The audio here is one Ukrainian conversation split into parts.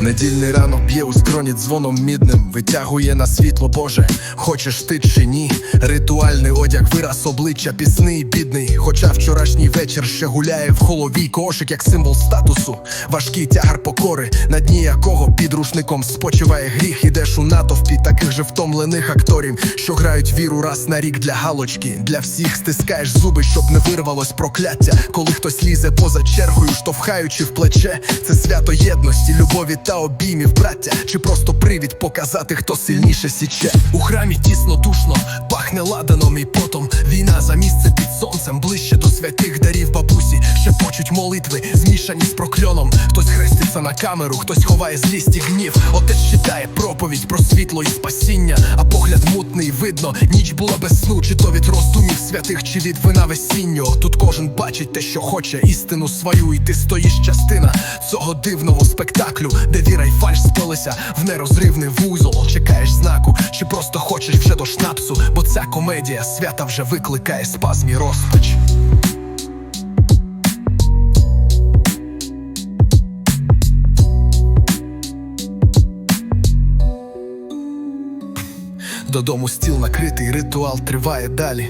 Недільний ранок б'є у скроні дзвоном мідним, витягує на світло Боже, хочеш ти чи ні. Ритуальний одяг, вираз обличчя, пісний, бідний. Хоча вчорашній вечір ще гуляє в голові кошик, як символ статусу, важкий тягар покори, на дні якого під рушником спочиває гріх. Ідеш у натовпі таких же втомлених акторів, що грають віру раз на рік для галочки. Для всіх стискаєш зуби, щоб не вирвалось прокляття, коли хтось лізе поза чергою, штовхаючи в плече. Це свято єдності, любові та обіймів, браття, чи просто привід показати, хто сильніше січе. У храмі тісно душно, пахне ладаном і потом. Війна за місце під сонцем, ближче до святих дарів бабусі, ще почуть молитви, змішані з прокльоном. Хтось хреститься на камеру, хтось ховає злість і гнів. Отець читає проповідь про світло і спасіння, а погляд мутний, видно, ніч була без сну, чи то від роздумів святих, чи від вина весіннього. Тут кожен бачить те, що хоче, істину свою, і ти стоїш частина цього дивного спектаклю, де віра й фальш сплелися в нерозривний вузол. Чекаєш знаку, чи просто хочеш вже до шнапсу, бо ця комедія свята вже викликає спазм і розпач. Додому стіл накритий, ритуал триває далі.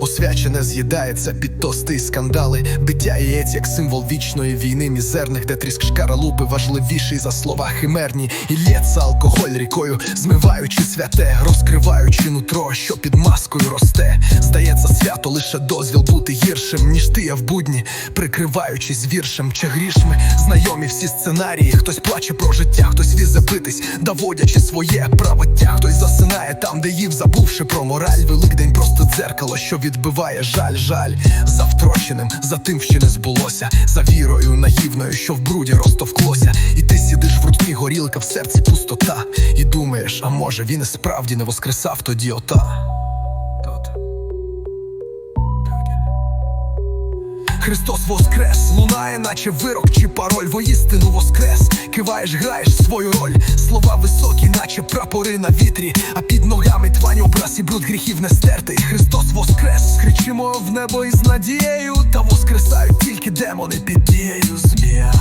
Освячене з'їдається під тости і скандали, биття яєць як символ вічної війни мізерних, де тріск шкаралупи важливіший за слова химерні, і лється алкоголь рікою, змиваючи святе, розкриваючи нутро, що під маскою росте. Здається, свято лише дозвіл бути гіршим, ніж ти я в будні, прикриваючись віршем чи грішми. Знайомі всі сценарії, хтось плаче про життя, хтось візе битись, доводячи своє правоття, хтось засинає там, де їв, забувши про мораль. Великдень просто дзеркало, що відбиває жаль, жаль за втроченим, за тим, що не збулося, за вірою наївною, що в бруді розтовклося. І ти сидиш в рутні горілка, в серці пустота. І думаєш, а може він і справді не воскресав тоді ота. Христос воскрес, лунає, наче вирок чи пароль, воістину воскрес, киваєш, граєш свою роль, слова високі, наче прапори на вітрі, а під ногами твань образ і бруд гріхів не стертий. Христос воскрес, кричимо в небо із надією, та воскресають тільки демони під дією змія.